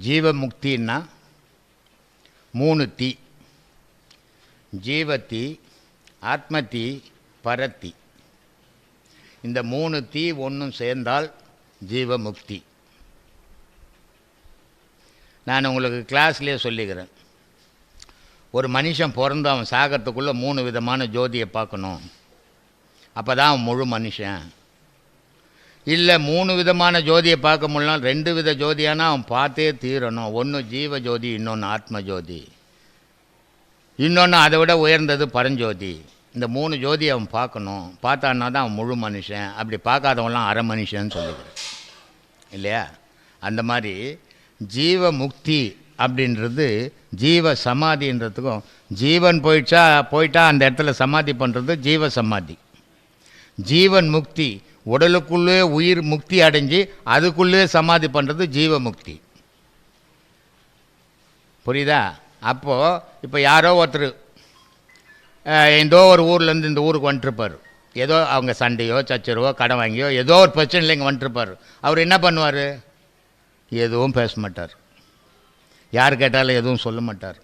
ஜீவமுக்தின்னா மூணு தீ. ஜீவத்தி ஆத்மத்தி பரத்தி. இந்த மூணு தீ ஒன்றும் சேர்ந்தால் ஜீவமுக்தி. நான் உங்களுக்கு கிளாஸ்லேயே சொல்லிக்கிறேன். ஒரு மனுஷன் பிறந்து அவன் சாகிறதுக்குள்ளே மூணு விதமான ஜோதியை பார்க்கணும். அப்போ தான் அவன் முழு மனுஷன். இல்லை மூணு விதமான ஜோதியை பார்க்க முடியலாம் ரெண்டு வித ஜோதியானா அவன் பார்த்தே தீரணும். ஒன்று ஜீவ ஜோதி இன்னொன்று ஆத்ம ஜோதி. இன்னொன்று அதை விட உயர்ந்தது பரஞ்சோதி. இந்த மூணு ஜோதி அவன் பார்க்கணும். பார்த்தான்னா தான் அவன் முழு மனுஷன். அப்படி பார்க்காதவன்லாம் அரை மனுஷன்னு சொல்லிக்கிறேன் இல்லையா? அந்த மாதிரி ஜீவ முக்தி அப்படின்றது ஜீவ சமாதின்றதுக்கும் ஜீவன் போயிடுச்சா போயிட்டா அந்த இடத்துல சமாதி பண்ணுறது ஜீவ சமாதி. ஜீவன் முக்தி உடலுக்குள்ளே உயிர் முக்தி அடைஞ்சு அதுக்குள்ளே சமாதி பண்ணுறது ஜீவ முக்தி புரியுதா? அப்போது இப்போ யாரோ ஒருத்தர் எந்தோ ஏதோ ஒரு ஊர்லேருந்து இந்த ஊருக்கு வந்துட்டுருப்பார் ஏதோ அவங்க சண்டையோ சச்சரவோ கடன் வாங்கியோ ஏதோ ஒரு பிரச்சனையில் இங்கே வந்துட்டுருப்பார் அவர் என்ன பண்ணுவார்? எதுவும் பேச மாட்டார். யார் கேட்டாலும் எதுவும் சொல்ல மாட்டார்.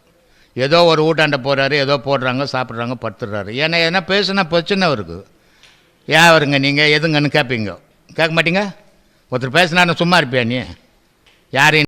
ஏதோ ஒரு ஊட்டாண்ட போகிறாரு ஏதோ போடுறாங்க சாப்பிட்றாங்க படுத்துடுறாரு ஏன்னா என்ன பேசுனா பிரச்சனை அவருக்கு. ஏன் வருங்க நீங்கள் எதுங்கன்னு கேட்பீங்க கேட்க மாட்டீங்க? ஒருத்தர் பேசினா சும்மா இருப்பியா நீ? யாரையும்